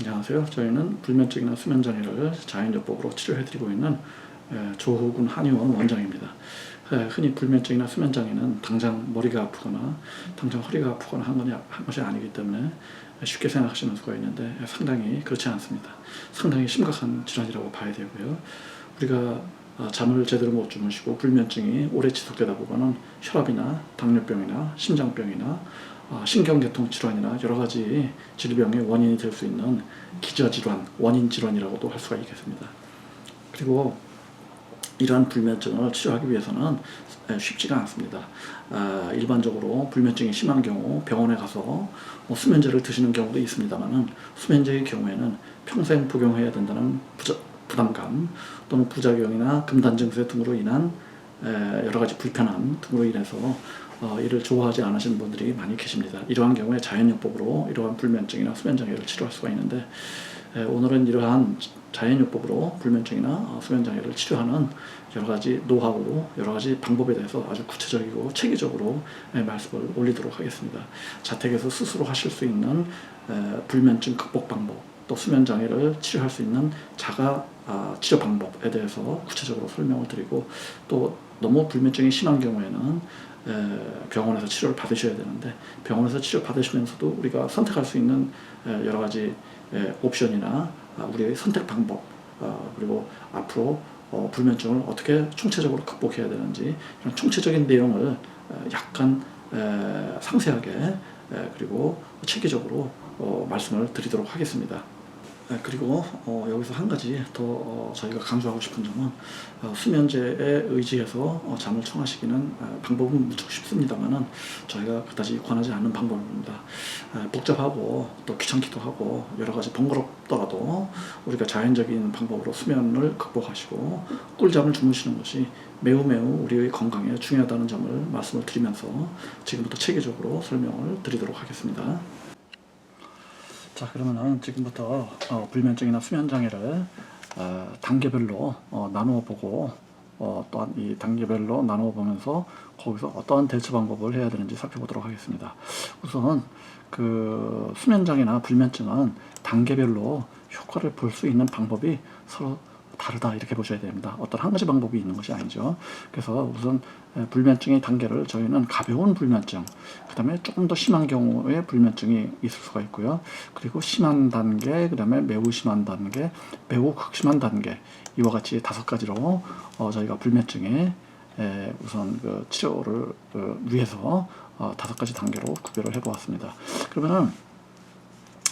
안녕하세요. 저희는 불면증이나 수면장애를 자연요법으로 치료해드리고 있는 에, 조호군 한의원 원장입니다. 에, 흔히 불면증이나 수면장애는 당장 머리가 아프거나 당장 허리가 아프거나 한, 것이 아니기 때문에 쉽게 생각하시는 수가 있는데 상당히 그렇지 않습니다. 상당히 심각한 질환이라고 봐야 되고요. 우리가 아, 잠을 제대로 못 주무시고 불면증이 오래 지속되다 보면은 혈압이나 당뇨병이나 심장병이나 아, 신경계통 질환이나 여러 가지 질병의 원인이 될 수 있는 기저질환, 원인 질환이라고도 할 수가 있겠습니다. 그리고 이러한 불면증을 치료하기 위해서는 에, 쉽지가 않습니다. 아, 일반적으로 불면증이 심한 경우 병원에 가서 뭐 수면제를 드시는 경우도 있습니다만은 수면제의 경우에는 평생 복용해야 된다는 부담감 또는 부작용이나 금단 증세 등으로 인한 에, 여러 가지 불편함 등으로 인해서 어, 이를 좋아하지 않으시는 분들이 많이 계십니다. 이러한 경우에 자연요법으로 이러한 불면증이나 수면장애를 치료할 수가 있는데 에, 오늘은 이러한 자연요법으로 불면증이나 어, 수면장애를 치료하는 여러 가지 노하우, 여러 가지 방법에 대해서 아주 구체적이고 체계적으로 에, 말씀을 올리도록 하겠습니다. 자택에서 스스로 하실 수 있는 에, 불면증 극복 방법, 또 수면장애를 치료할 수 있는 자가 아, 치료 방법에 대해서 구체적으로 설명을 드리고 또 너무 불면증이 심한 경우에는 에, 병원에서 치료를 받으셔야 되는데 병원에서 치료 받으시면서도 우리가 선택할 수 있는 에, 여러 가지 에, 옵션이나 아, 우리의 선택 방법 어, 그리고 앞으로 어, 불면증을 어떻게 총체적으로 극복해야 되는지 이런 총체적인 내용을 에, 약간 에, 상세하게 에, 그리고 체계적으로 어, 말씀을 드리도록 하겠습니다. 네, 그리고 어, 여기서 한 가지 더 어, 저희가 강조하고 싶은 점은 어, 수면제에 의지해서 어, 잠을 청하시기는 어, 방법은 무척 쉽습니다만은 저희가 그다지 권하지 않는 방법입니다. 어, 복잡하고 또 귀찮기도 하고 여러 가지 번거롭더라도 우리가 자연적인 방법으로 수면을 극복하시고 꿀잠을 주무시는 것이 매우 매우 우리의 건강에 중요하다는 점을 말씀을 드리면서 지금부터 체계적으로 설명을 드리도록 하겠습니다. 자 그러면은 지금부터 어, 불면증이나 수면 장애를 어, 단계별로 어, 나누어 보고 어, 또한 이 단계별로 나누어 보면서 거기서 어떠한 대처 방법을 해야 되는지 살펴보도록 하겠습니다. 우선 그 수면 장애나 불면증은 단계별로 효과를 볼 수 있는 방법이 서로 다르다 이렇게 보셔야 됩니다. 어떤 한 가지 방법이 있는 것이 아니죠. 그래서 우선 에, 불면증의 단계를 저희는 가벼운 불면증, 그 다음에 조금 더 심한 경우에 불면증이 있을 수가 있고요. 그리고 심한 단계, 그 다음에 매우 심한 단계, 매우 극심한 단계 이와 같이 다섯 가지로 어, 저희가 불면증에 에, 우선 그 치료를 어, 위해서 어, 다섯 가지 단계로 구별을 해보았습니다. 그러면은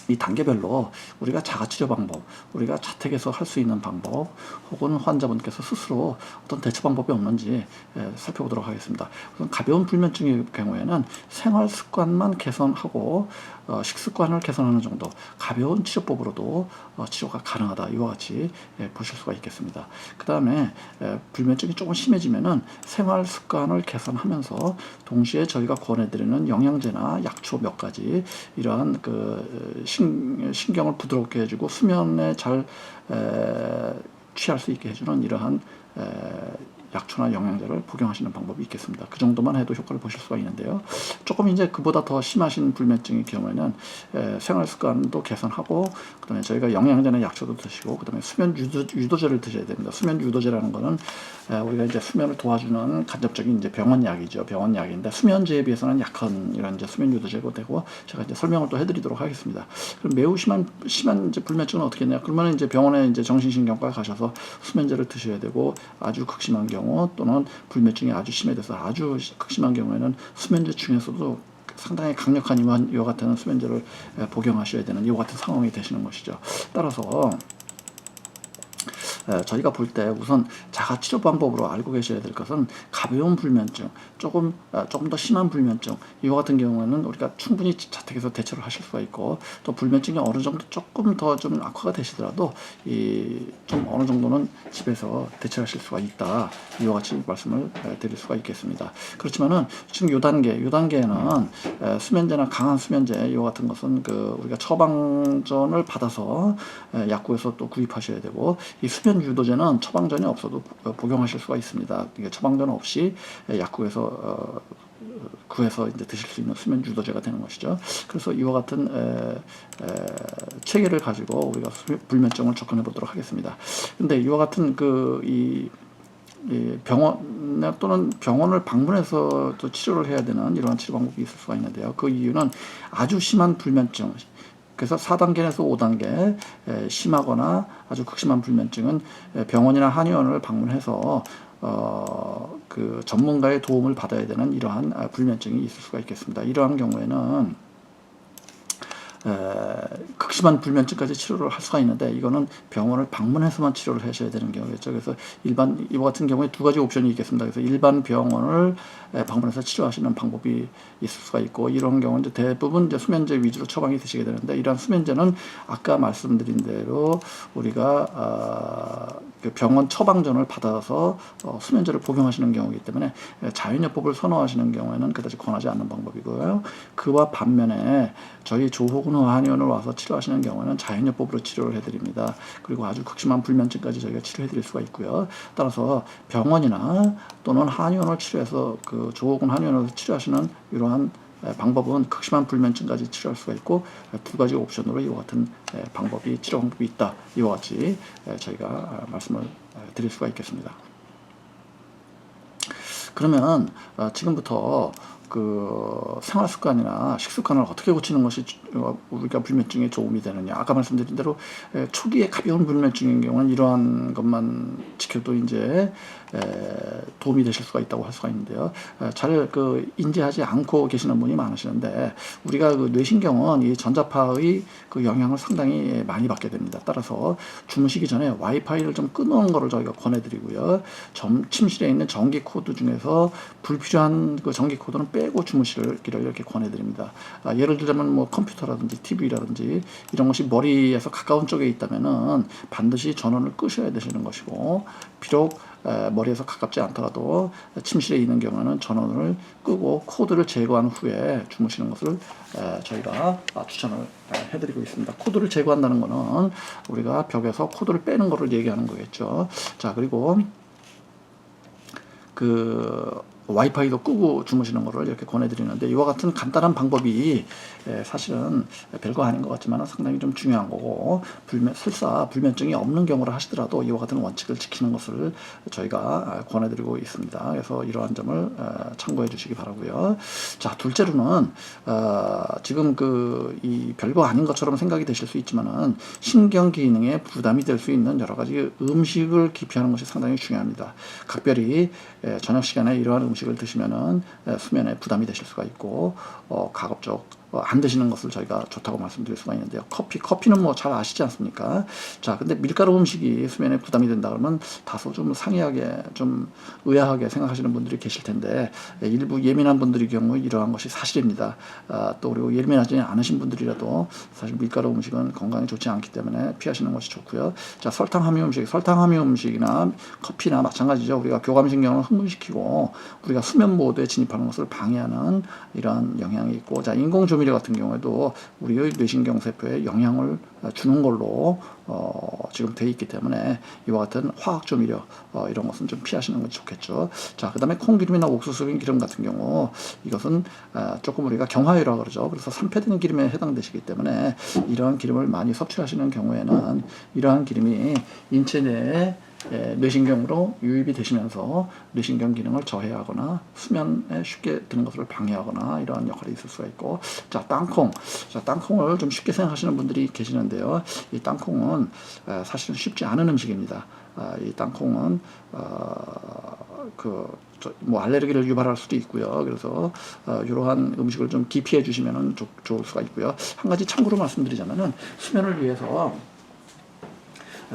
이 단계별로 우리가 자가치료 방법, 우리가 자택에서 할 수 있는 방법, 혹은 환자분께서 스스로 어떤 대처 방법이 없는지 예, 살펴보도록 하겠습니다. 우선 가벼운 불면증의 경우에는 생활 습관만 개선하고 어, 식습관을 개선하는 정도, 가벼운 치료법으로도 어, 치료가 가능하다. 이와 같이 예, 보실 수가 있겠습니다. 그 다음에 예, 불면증이 조금 심해지면은 생활 습관을 개선하면서 동시에 저희가 권해드리는 영양제나 약초 몇 가지 이러한 그 신, 신경을 부드럽게 해주고 수면에 잘 에, 취할 수 있게 해주는 이러한 에, 약초나 영양제를 복용하시는 방법이 있겠습니다. 그 정도만 해도 효과를 보실 수가 있는데요. 조금 이제 그보다 더 심하신 불면증의 경우에는 에, 생활 습관도 개선하고 그다음에 저희가 영양제나 약초도 드시고 그다음에 수면 유도, 유도 제를 드셔야 됩니다. 수면 유도제라는 거는 에, 우리가 이제 수면을 도와주는 간접적인 이제 병원 약이죠. 병원 약인데 수면제에 비해서는 약한 이런 이제 수면 유도제가 되고 제가 이제 설명을 또 해드리도록 하겠습니다. 그럼 매우 심한 심한 이제 불면증은 어떻게 했냐? 그러면 이제 병원에 이제 정신신경과 가셔서 수면제를 드셔야 되고 아주 극심한 경우 또는 불면증이 아주 심해져서 아주 극심한 경우에는 수면제 중에서도 상당히 강력한 이와, 같은 수면제를 에, 복용하셔야 되는 이와 같은 상황이 되시는 것이죠. 따라서 에, 저희가 볼 때 우선 자가 치료 방법으로 알고 계셔야 될 것은 가벼운 불면증, 조금 아, 조금 더 심한 불면증 이와 같은 경우에는 우리가 충분히 자택에서 대처를 하실 수가 있고 또 불면증이 어느 정도 조금 더 좀 악화가 되시더라도 이 좀 어느 정도는 집에서 대처하실 수가 있다 이와 같이 말씀을 에, 드릴 수가 있겠습니다. 그렇지만은 지금 요 단계 요 단계에는 에, 수면제나 강한 수면제 이와 같은 것은 그 우리가 처방전을 받아서 에, 약국에서 또 구입하셔야 되고 이 수면 유도제는 처방전이 없어도 어, 복용하실 수가 있습니다. 이게 처방전 없이 에, 약국에서 어, 구해서 이제 드실 수 있는 수면 유도제가 되는 것이죠. 그래서 이와 같은 에, 에, 체계를 가지고 우리가 수- 불면증을 접근해 보도록 하겠습니다. 근데 이와 같은 그이 이 병원 또는 병원을 방문해서 또 치료를 해야 되는 이러한 치료 방법이 있을 수가 있는데요. 그 이유는 아주 심한 불면증, 그래서 4단계에서 5단계 에, 심하거나 아주 극심한 불면증은 에, 병원이나 한의원을 방문해서 어, 그 전문가의 도움을 받아야 되는 이러한 아, 불면증이 있을 수가 있겠습니다. 이러한 경우에는 에, 극심한 불면증까지 치료를 할 수가 있는데 이거는 병원을 방문해서만 치료를 하셔야 되는 경우겠죠. 그래서 일반 이와 같은 경우에 두 가지 옵션이 있겠습니다. 그래서 일반 병원을 에, 방문해서 치료하시는 방법이 있을 수가 있고 이런 경우는 이제 대부분 이제 수면제 위주로 처방이 되시게 되는데 이러한 수면제는 아까 말씀드린 대로 우리가 아, 그 병원 처방전을 받아서 어, 수면제를 복용하시는 경우이기 때문에 에, 자연요법을 선호하시는 경우에는 그다지 권하지 않는 방법이고요. 그와 반면에 저희 조호군호 한의원을 와서 치료하시는 경우에는 자연요법으로 치료를 해드립니다. 그리고 아주 극심한 불면증까지 저희가 치료해드릴 수가 있고요. 따라서 병원이나 또는 한의원을 치료해서 그 조호군 한의원에서 치료하시는 이러한 에, 방법은 극심한 불면증까지 치료할 수가 있고 에, 두 가지 옵션으로 이와 같은 에, 방법이 치료 방법이 있다. 이와 같이 에, 저희가 아, 말씀을 에, 드릴 수가 있겠습니다. 그러면 어, 지금부터 그 생활 습관이나 식습관을 어떻게 고치는 것이 주- 어, 우리가 불면증에 도움이 되느냐 아까 말씀드린 대로 에, 초기에 가벼운 불면증인 경우는 이러한 것만 지켜도 이제 에, 도움이 되실 수가 있다고 할 수가 있는데요. 잘 그 인지하지 않고 계시는 분이 많으시는데 우리가 그 뇌신경은 이 전자파의 그 영향을 상당히 많이 받게 됩니다. 따라서 주무시기 전에 와이파이를 좀 끊는 거를 저희가 권해드리고요. 점, 침실에 있는 전기 코드 중에서 불필요한 그 전기 코드는 빼고 주무시기를 이렇게 권해드립니다. 아, 예를 들자면 뭐 컴퓨터라든지 TV라든지 이런 것이 머리에서 가까운 쪽에 있다면은 반드시 전원을 끄셔야 되시는 것이고 비록 에, 머리에서 가깝지 않더라도 침실에 있는 경우는 전원을 끄고 코드를 제거한 후에 주무시는 것을 에, 저희가 아, 추천을 에, 해드리고 있습니다. 코드를 제거한다는 것은 우리가 벽에서 코드를 빼는 것을 얘기하는 거겠죠. 자 그리고 그 와이파이도 끄고 주무시는 것을 이렇게 권해드리는데 이와 같은 간단한 방법이 에, 사실은 별거 아닌 것 같지만 상당히 좀 중요한 거고 불면 설사 불면증이 없는 경우를 하시더라도 이와 같은 원칙을 지키는 것을 저희가 아, 권해드리고 있습니다. 그래서 이러한 점을 어, 참고해 주시기 바라고요. 자 둘째로는 어, 지금 그 이 별거 아닌 것처럼 생각이 되실 수 있지만은 신경 기능에 부담이 될 수 있는 여러 가지 음식을 기피하는 것이 상당히 중요합니다. 각별히 에, 저녁 시간에 이러한 음식 을 드시면은 에, 수면에 부담이 되실 수가 있고 어, 가급적 어, 안 드시는 것을 저희가 좋다고 말씀드릴 수가 있는데요. 커피, 커피는 뭐 잘 아시지 않습니까? 자, 근데 밀가루 음식이 수면에 부담이 된다 그러면 다소 좀 상이하게 좀 의아하게 생각하시는 분들이 계실 텐데 에, 일부 예민한 분들의 경우 이러한 것이 사실입니다. 아, 또 그리고 예민하지 않으신 분들이라도 사실 밀가루 음식은 건강에 좋지 않기 때문에 피하시는 것이 좋고요. 자, 설탕 함유 음식, 설탕 함유 음식이나 커피나 마찬가지죠. 우리가 교감신경을 흥분시키고 우리가 수면 모드에 진입하는 것을 방해하는 이러한 영향이 있고, 자, 인공 조미료 같은 경우에도 우리의 뇌신경 세포에 영향을 주는 걸로 어, 지금 돼 있기 때문에 이와 같은 화학 조미료 어, 이런 것은 좀 피하시는 것이 좋겠죠. 자, 그다음에 콩기름이나 옥수수인 기름 같은 경우 이것은 아, 조금 우리가 경화유라 그러죠. 그래서 산패된 기름에 해당되시기 때문에 이러한 기름을 많이 섭취하시는 경우에는 이러한 기름이 인체 내에 예, 뇌신경으로 유입이 되시면서 뇌신경 기능을 저해하거나 수면에 쉽게 드는 것을 방해하거나 이러한 역할이 있을 수가 있고 자 땅콩. 자 땅콩을 좀 쉽게 생각하시는 분들이 계시는데요. 이 땅콩은 에, 사실은 쉽지 않은 음식입니다. 아, 이 땅콩은 어, 그뭐 알레르기를 유발할 수도 있고요. 그래서 어, 이러한 음식을 좀 기피해 주시면 좋을 수가 있고요. 한 가지 참고로 말씀드리자면은 수면을 위해서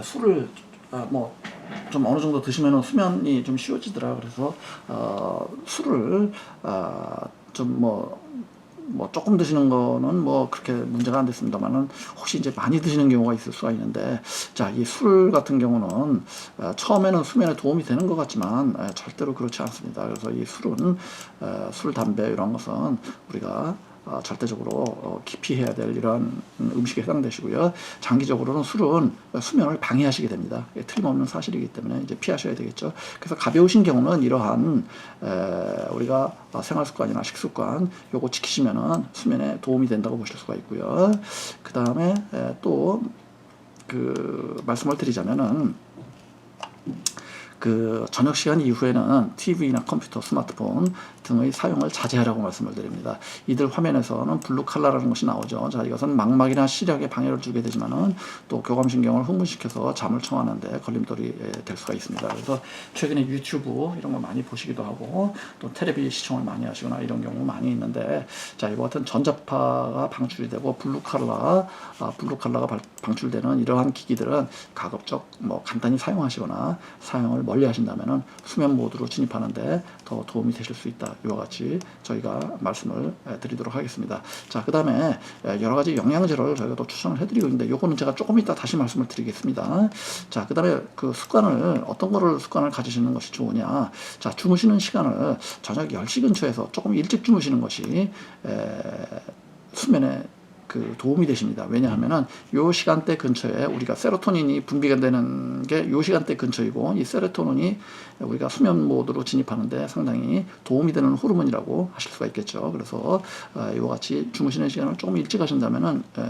술을 아, 뭐 좀 어느 정도 드시면 수면이 좀 쉬워지더라 그래서 어, 술을 아, 좀뭐 뭐 조금 드시는 거는 뭐 그렇게 문제가 안 됐습니다만은 혹시 이제 많이 드시는 경우가 있을 수가 있는데 자 이 술 같은 경우는 어, 처음에는 수면에 도움이 되는 것 같지만 에, 절대로 그렇지 않습니다. 그래서 이 술은 어, 술, 담배 이런 것은 우리가 어, 절대적으로 어, 기피해야 될 이러한 음, 음식에 해당되시고요. 장기적으로는 술은 수면을 방해하시게 됩니다. 이게 틀림없는 사실이기 때문에 이제 피하셔야 되겠죠. 그래서 가벼우신 경우는 이러한 에, 우리가 어, 생활 습관이나 식습관 요거 지키시면은 수면에 도움이 된다고 보실 수가 있고요. 그 다음에 또 그 말씀을 드리자면은 그 저녁 시간 이후에는 TV나 컴퓨터, 스마트폰 등의 사용을 자제하라고 말씀을 드립니다. 이들 화면에서는 블루 칼라라는 것이 나오죠. 자, 이것은 망막이나 시력에 방해를 주게 되지만은 또 교감신경을 흥분시켜서 잠을 청하는데 걸림돌이 예, 될 수가 있습니다. 그래서 최근에 유튜브 이런 거 많이 보시기도 하고 또 텔레비 시청을 많이 하시거나 이런 경우 많이 있는데 자, 이와 같은 전자파가 방출이 되고 블루 칼라, 아, 블루 칼라가 발- 방출되는 이러한 기기들은 가급적 뭐 간단히 사용하시거나 사용을 멀리 하신다면은 수면 모드로 진입하는데 더 도움이 되실 수 있다. 이와 같이 저희가 말씀을 에, 드리도록 하겠습니다. 자, 그 다음에 여러 가지 영양제를 저희가 또 추천을 해드리고 있는데 요거는 제가 조금 이따 다시 말씀을 드리겠습니다. 자, 그 다음에 그 습관을 어떤 거를 습관을 가지시는 것이 좋으냐. 자, 주무시는 시간을 저녁 10시 근처에서 조금 일찍 주무시는 것이 에, 수면에 그 도움이 되십니다. 왜냐하면은 요 시간대 근처에 우리가 세로토닌이 분비가 되는 게 요 시간대 근처이고 이 세로토닌이 우리가 수면 모드로 진입하는데 상당히 도움이 되는 호르몬이라고 하실 수가 있겠죠. 그래서 어, 이와 같이 주무시는 시간을 조금 일찍 하신다면은 에,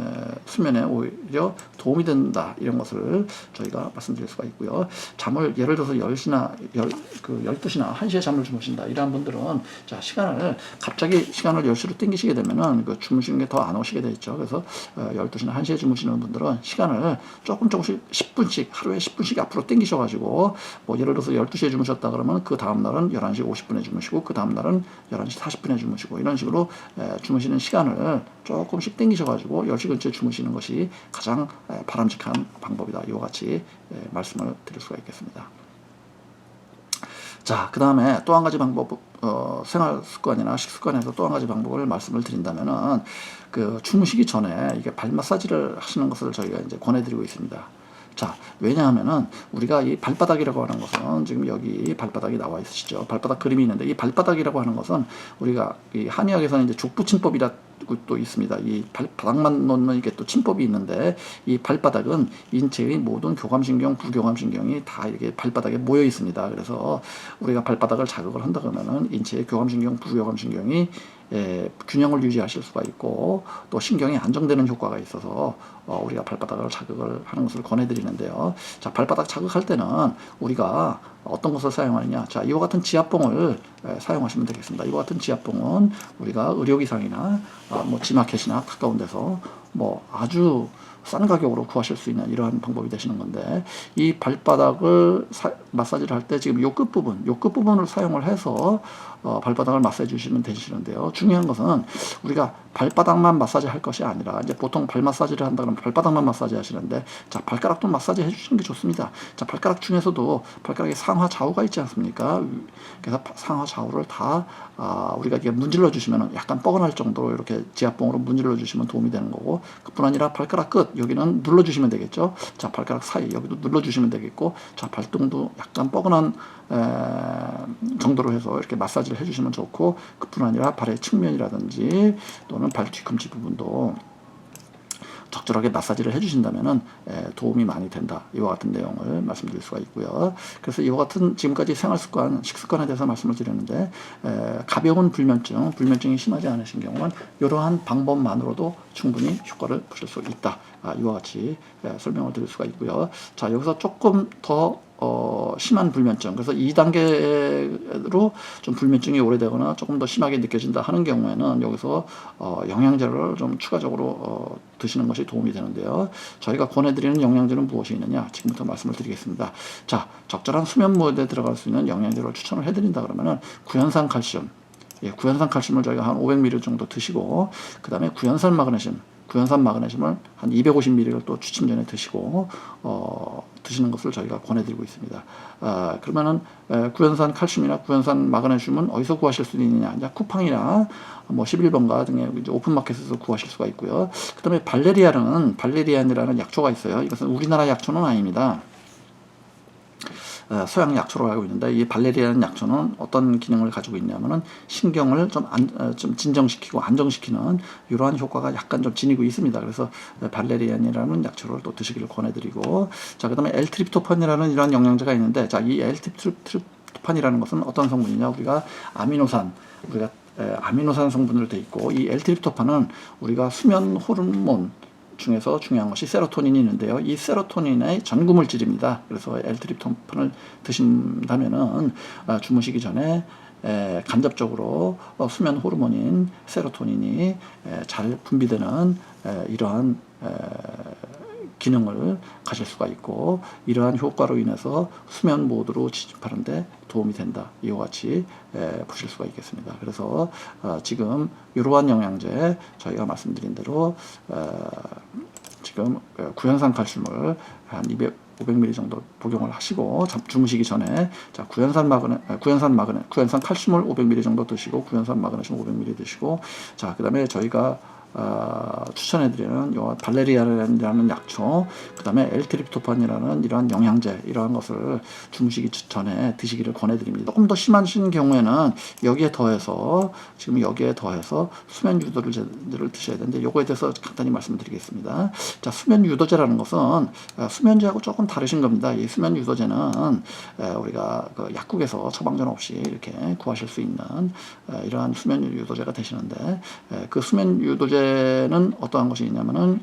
수면에 오히려 도움이 된다 이런 것을 저희가 말씀드릴 수가 있고요. 잠을 예를 들어서 10시나 10, 그 12시나 1시에 잠을 주무신다 이러한 분들은 자 시간을 갑자기 시간을 10시로 땡기시게 되면은 그 주무시는 게 더 안 오시게 돼 있죠. 그래서 어, 12시나 1시에 주무시는 분들은 시간을 조금 조금씩 10분씩 하루에 10분씩 앞으로 땡기셔 가지고 뭐 예를 들어서 12시에 주무셨다 그러면 그 다음 날은 11시 50분에 주무시고 그 다음 날은 11시 40분에 주무시고 이런 식으로 에, 주무시는 시간을 조금씩 땡기셔 가지고 10시 근처에 주무시는 것이 가장 에, 바람직한 방법이다. 이와 같이 에, 말씀을 드릴 수가 있겠습니다. 자, 그 다음에 또 한 가지 방법, 어, 생활 습관이나 식습관에서 또 한 가지 방법을 말씀을 드린다면은, 그, 주무시기 전에 이게 발 마사지를 하시는 것을 저희가 이제 권해드리고 있습니다. 자, 왜냐하면은 우리가 이 발바닥이라고 하는 것은 지금 여기 발바닥이 나와 있으시죠. 발바닥 그림이 있는데 이 발바닥이라고 하는 것은 우리가 이 한의학에서는 이제 족부침법이라고 또 있습니다. 이 발바닥만 놓는 이게 또 침법이 있는데 이 발바닥은 인체의 모든 교감신경, 부교감신경이 다 이렇게 발바닥에 모여 있습니다. 그래서 우리가 발바닥을 자극을 한다 그러면은 인체의 교감신경, 부교감신경이 예, 균형을 유지하실 수가 있고 또 신경이 안정되는 효과가 있어서 어, 우리가 발바닥을 자극을 하는 것을 권해드리는데요. 자, 발바닥 자극할 때는 우리가 어떤 것을 사용하느냐. 자, 이와 같은 지압봉을 에, 사용하시면 되겠습니다. 이와 같은 지압봉은 우리가 의료기상이나 아, 뭐 지마켓이나 가까운 데서 뭐 아주 싼 가격으로 구하실 수 있는 이러한 방법이 되시는 건데 이 발바닥을 사, 마사지를 할 때 지금 요 끝부분, 요 끝부분을 사용을 해서 어, 발바닥을 마사지 주시면 되시는데요. 중요한 것은 우리가 발바닥만 마사지 할 것이 아니라 이제 보통 발 마사지를 한다 그러면 발바닥만 마사지 하시는데 자 발가락도 마사지 해주시는 게 좋습니다. 자 발가락 중에서도 발가락에 상하 좌우가 있지 않습니까? 그래서 상하 좌우를 다 아, 우리가 이게 문질러 주시면 약간 뻐근할 정도로 이렇게 지압봉으로 문질러 주시면 도움이 되는 거고 그뿐 아니라 발가락 끝 여기는 눌러 주시면 되겠죠. 자 발가락 사이 여기도 눌러 주시면 되겠고 자 발등도 약간 뻐근한 에, 정도로 해서 이렇게 마사지를 해주시면 좋고 그뿐 아니라 발의 측면이라든지 또는 발 뒤꿈치 부분도 적절하게 마사지를 해주신다면은 에, 도움이 많이 된다. 이와 같은 내용을 말씀드릴 수가 있고요. 그래서 이와 같은 지금까지 생활 습관, 식습관에 대해서 말씀을 드렸는데 에, 가벼운 불면증, 불면증이 심하지 않으신 경우는 이러한 방법만으로도 충분히 효과를 보실 수 있다. 아, 이와 같이 에, 설명을 드릴 수가 있고요. 자 여기서 조금 더 어, 심한 불면증. 그래서 2단계로 좀 불면증이 오래되거나 조금 더 심하게 느껴진다 하는 경우에는 여기서 어, 영양제를 좀 추가적으로 어, 드시는 것이 도움이 되는데요. 저희가 권해드리는 영양제는 무엇이 있느냐? 지금부터 말씀을 드리겠습니다. 자, 적절한 수면 모드에 들어갈 수 있는 영양제를 추천을 해드린다 그러면은 구연산 칼슘. 예, 구연산 칼슘을 저희가 한 500ml 정도 드시고, 그 다음에 구연산 마그네슘. 구연산 마그네슘을 한 250ml를 또 취침 전에 드시고 어, 드시는 것을 저희가 권해드리고 있습니다. 아, 그러면은 에, 구연산 칼슘이나 구연산 마그네슘은 어디서 구하실 수 있느냐? 이제 쿠팡이나 뭐 11번가 등의 이제 오픈마켓에서 구하실 수가 있고요. 그다음에 발레리아는 발레리안이라는 약초가 있어요. 이것은 우리나라 약초는 아닙니다. 어, 소양 약초로 알고 있는데 이 발레리아는 약초는 어떤 기능을 가지고 있냐면은 신경을 좀, 안, 어, 좀 진정시키고 안정시키는 이러한 효과가 약간 좀 지니고 있습니다. 그래서 어, 발레리안이라는 약초를 또 드시기를 권해드리고 자 그다음에 엘트립토판이라는 이러한 영양제가 있는데 자 이 엘트립토판이라는 것은 어떤 성분이냐 우리가 아미노산 우리가 에, 아미노산 성분으로 돼 있고 이 엘트립토판은 우리가 수면 호르몬 중에서 중요한 것이 세로토닌이 있는데요. 이 세로토닌의 전구 물질입니다. 그래서 엘트립토판을 드신다면은 아, 주무시기 전에 에, 간접적으로 어, 수면 호르몬인 세로토닌이 에, 잘 분비되는 에, 이러한 에, 기능을 가질 수가 있고 이러한 효과로 인해서 수면 모드로 진입하는데 도움이 된다. 이와 같이 에, 보실 수가 있겠습니다. 그래서 어, 지금 이러한 영양제 저희가 말씀드린 대로 어, 지금 어, 구연산 칼슘을 한 200, 500ml 정도 복용을 하시고 잠- 주무시기 전에 자 구연산 마그네 아, 구연산 마그네 구연산 칼슘을 500ml 정도 드시고 구연산 마그네슘 500ml 드시고 자 그다음에 저희가 어, 추천해드리는 요 발레리아라는 약초, 그 다음에 엘트립토판이라는 이러한 영양제, 이러한 것을 주무시기 전에 드시기를 권해드립니다. 조금 더 심하신 경우에는 여기에 더해서, 지금 여기에 더해서 수면 유도제를 드셔야 되는데, 요거에 대해서 간단히 말씀드리겠습니다. 자, 수면 유도제라는 것은 어, 수면제하고 조금 다르신 겁니다. 이 수면 유도제는 에, 우리가 그 약국에서 처방전 없이 이렇게 구하실 수 있는 에, 이러한 수면 유도제가 되시는데, 에, 그 수면 유도제 는 어떠한 것이 있냐면은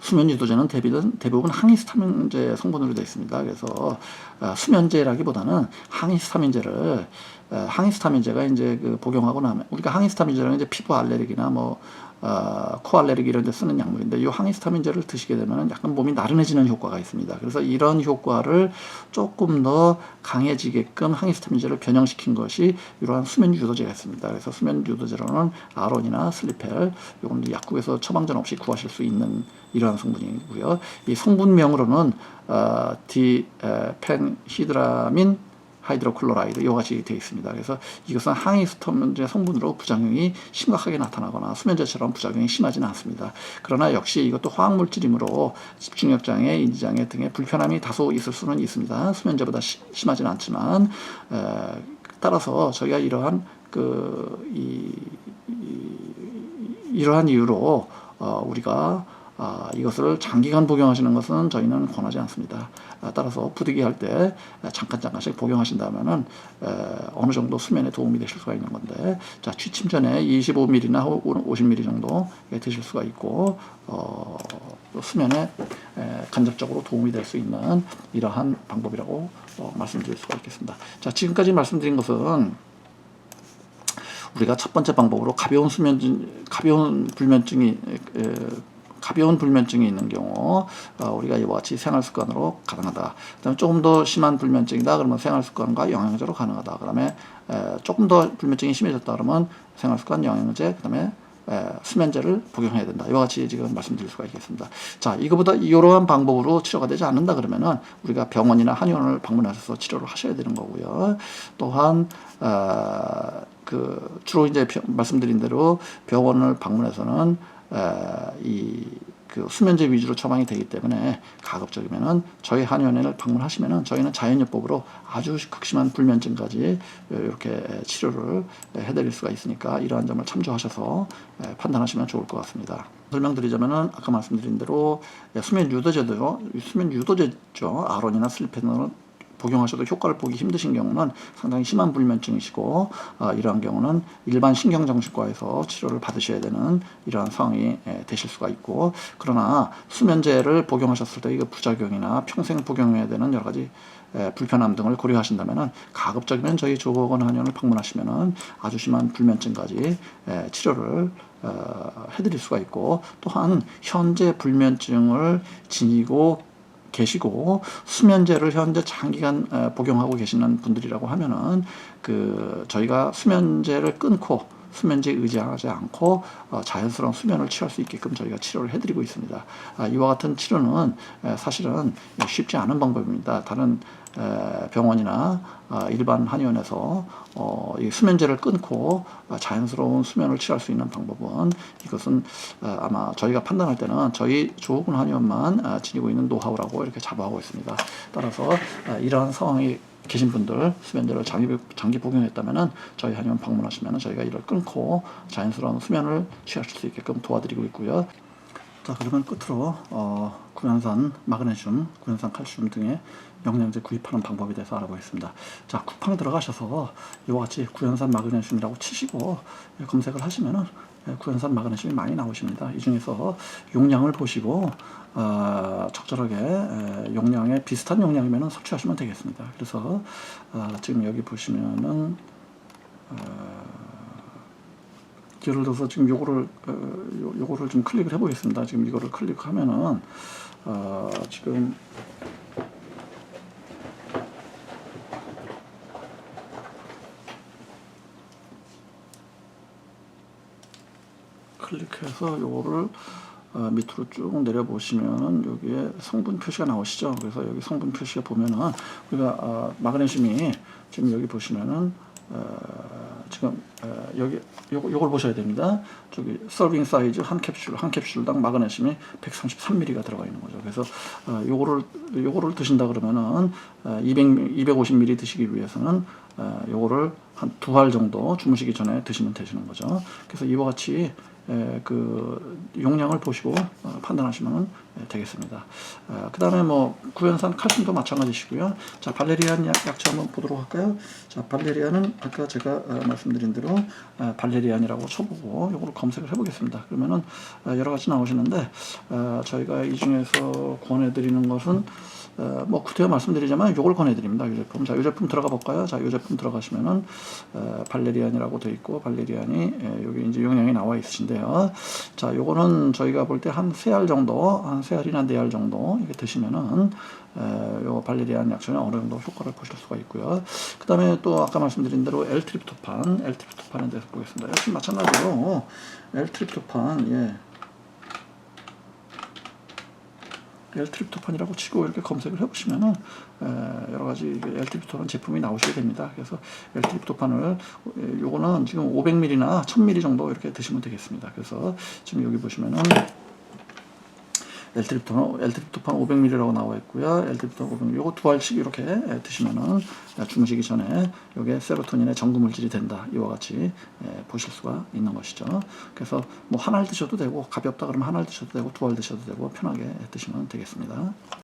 수면 유도제는 대부분, 항히스타민제 성분으로 되어 있습니다. 그래서 어, 수면제라기보다는 항히스타민제를 어, 항히스타민제가 이제 그 복용하고 나면 우리가 항히스타민제는 이제 피부 알레르기나 뭐 어, 코 알레르기 이런 데 쓰는 약물인데 이 항히스타민제를 드시게 되면 약간 몸이 나른해지는 효과가 있습니다. 그래서 이런 효과를 조금 더 강해지게끔 항히스타민제를 변형시킨 것이 이러한 수면 유도제가 있습니다. 그래서 수면 유도제로는 아론이나 슬리펠 요건 약국에서 처방전 없이 구하실 수 있는 이러한 성분이고요. 이 성분명으로는 어, 디펜히드라민 하이드로클로라이드 이와 같이 되어 있습니다. 그래서 이것은 항히스타민제 성분으로 부작용이 심각하게 나타나거나 수면제처럼 부작용이 심하지는 않습니다. 그러나 역시 이것도 화학물질이므로 집중력 장애, 인지 장애 등의 불편함이 다소 있을 수는 있습니다. 수면제보다 시, 심하지는 않지만 에, 따라서 저희가 이러한 그 이 이러한 이유로 어, 우리가 아, 이것을 장기간 복용하시는 것은 저희는 권하지 않습니다. 아, 따라서 부득이 할 때 잠깐 잠깐씩 복용하신다면은 에, 어느 정도 수면에 도움이 되실 수가 있는 건데 자 취침 전에 25ml나 50ml 정도 예, 드실 수가 있고 어, 또 수면에 에, 간접적으로 도움이 될 수 있는 이러한 방법이라고 어, 말씀드릴 수가 있겠습니다. 자 지금까지 말씀드린 것은 우리가 첫 번째 방법으로 가벼운 수면 가벼운 불면증이 에, 가벼운 불면증이 있는 경우 어, 우리가 이와 같이 생활 습관으로 가능하다. 그다음에 조금 더 심한 불면증이다 그러면 생활 습관과 영양제로 가능하다. 그다음에 에, 조금 더 불면증이 심해졌다 그러면 생활 습관 영양제 그다음에 에, 수면제를 복용해야 된다. 이와 같이 지금 말씀드릴 수가 있겠습니다. 자, 이거보다 이러한 방법으로 치료가 되지 않는다 그러면은 우리가 병원이나 한의원을 방문하셔서 치료를 하셔야 되는 거고요. 또한 어, 그 주로 이제 병- 말씀드린 대로 병원을 방문해서는 에, 이그 수면제 위주로 처방이 되기 때문에 가급적이면은 저희 한의원을 방문하시면은 저희는 자연요법으로 아주 극심한 불면증까지 이렇게 치료를 해드릴 수가 있으니까 이러한 점을 참조하셔서 에, 판단하시면 좋을 것 같습니다. 설명드리자면은 아까 말씀드린 대로 수면 유도제도요, 수면 유도제죠. 아론이나 슬리펜을 복용하셔도 효과를 보기 힘드신 경우는 상당히 심한 불면증이시고 어, 이러한 경우는 일반 신경정신과에서 치료를 받으셔야 되는 이러한 상황이 에, 되실 수가 있고 그러나 수면제를 복용하셨을 때 이거 부작용이나 평생 복용해야 되는 여러 가지 에, 불편함 등을 고려하신다면은 가급적이면 저희 조국원 한의원을 방문하시면은 아주 심한 불면증까지 에, 치료를 어, 해드릴 수가 있고 또한 현재 불면증을 지니고 계시고 수면제를 현재 장기간 어, 복용하고 계시는 분들이라고 하면은 그 저희가 수면제를 끊고 수면제 의지하지 않고 어, 자연스러운 수면을 취할 수 있게끔 저희가 치료를 해드리고 있습니다. 아, 이와 같은 치료는 에, 사실은 쉽지 않은 방법입니다. 다른 에, 병원이나 아, 일반 한의원에서 어, 이 수면제를 끊고 아, 자연스러운 수면을 취할 수 있는 방법은 이것은 아, 아마 저희가 판단할 때는 저희 조호군 한의원만 아, 지니고 있는 노하우라고 이렇게 자부하고 있습니다. 따라서 아, 이러한 상황이 계신 분들 수면제를 장기, 장기 복용했다면은 저희 한의원 방문하시면은 저희가 이를 끊고 자연스러운 수면을 취하실 수 있게끔 도와드리고 있고요. 자 그러면 끝으로 어, 구연산 마그네슘, 구연산 칼슘 등의 영양제 구입하는 방법에 대해서 알아보겠습니다. 자 쿠팡 들어가셔서 이와 같이 구연산 마그네슘이라고 치시고 예, 검색을 하시면은 예, 구연산 마그네슘이 많이 나오십니다. 이 중에서 용량을 보시고 어, 적절하게 에, 용량에 비슷한 용량이면 섭취하시면 되겠습니다. 그래서 어, 지금 여기 보시면은 예를 들어서 지금 요거를 어, 요, 요거를 좀 클릭을 해보겠습니다. 지금 이거를 클릭하면은 어, 지금 클릭해서 요거를 어, 밑으로 쭉 내려 보시면은 여기에 성분 표시가 나오시죠. 그래서 여기 성분 표시에 보면은 우리가 어, 마그네슘이 지금 여기 보시면은 어, 지금 어, 여기 요거, 요걸 보셔야 됩니다. 저기 서빙 사이즈 한 캡슐 한 캡슐당 마그네슘이 133mg가 들어가 있는 거죠. 그래서 어, 요거를 요거를 드신다 그러면은 어, 200 250mg 드시기 위해서는 어, 요거를 한 두 알 정도 주무시기 전에 드시면 되시는 거죠. 그래서 이와 같이 에, 그 용량을 보시고 어, 판단하시면 되겠습니다. 어, 그 다음에 뭐 구연산 칼슘도 마찬가지시고요. 자 발레리안 약, 약체 한번 보도록 할까요? 자 발레리안은 아까 제가 어, 말씀드린 대로 어, 발레리안이라고 쳐보고 이걸 검색을 해보겠습니다. 그러면은 어, 여러 가지 나오시는데 어, 저희가 이 중에서 권해드리는 것은 어, 뭐 구태여 말씀드리자면 이걸 권해드립니다. 이 제품. 자, 이 제품 들어가 볼까요? 자, 이 제품 들어가시면은 어, 발레리안이라고 되어 있고 발레리안이 에, 여기 이제 용량이 나와 있으신데요. 자, 요거는 저희가 볼 때 한 세 알 정도, 한 세 알이나 네 알 정도 이렇게 드시면은 에, 요 발레리안 약초는 어느 정도 효과를 보실 수가 있고요. 그 다음에 또 아까 말씀드린 대로 L트립토판, L트립토판에 대해서 보겠습니다. 역시 마찬가지로 L트립토판, 예. L트립토판이라고 치고 이렇게 검색을 해보시면은 에, 여러 가지 L트립토판 제품이 나오시게 됩니다. 그래서 L트립토판을 에, 요거는 지금 500ml나 1000ml 정도 이렇게 드시면 되겠습니다. 그래서 지금 여기 보시면은 L트립토판, L트립토판 500ml라고 나와 있고요. L트립토판 500ml 요거 두 알씩 이렇게 에, 드시면은 에, 주무시기 전에 요게 세로토닌의 전구 물질이 된다. 이와 같이 에, 보실 수가 있는 것이죠. 그래서 뭐 한 알 드셔도 되고 가볍다 그러면 한 알 드셔도 되고 두 알 드셔도 되고 편하게 드시면 되겠습니다.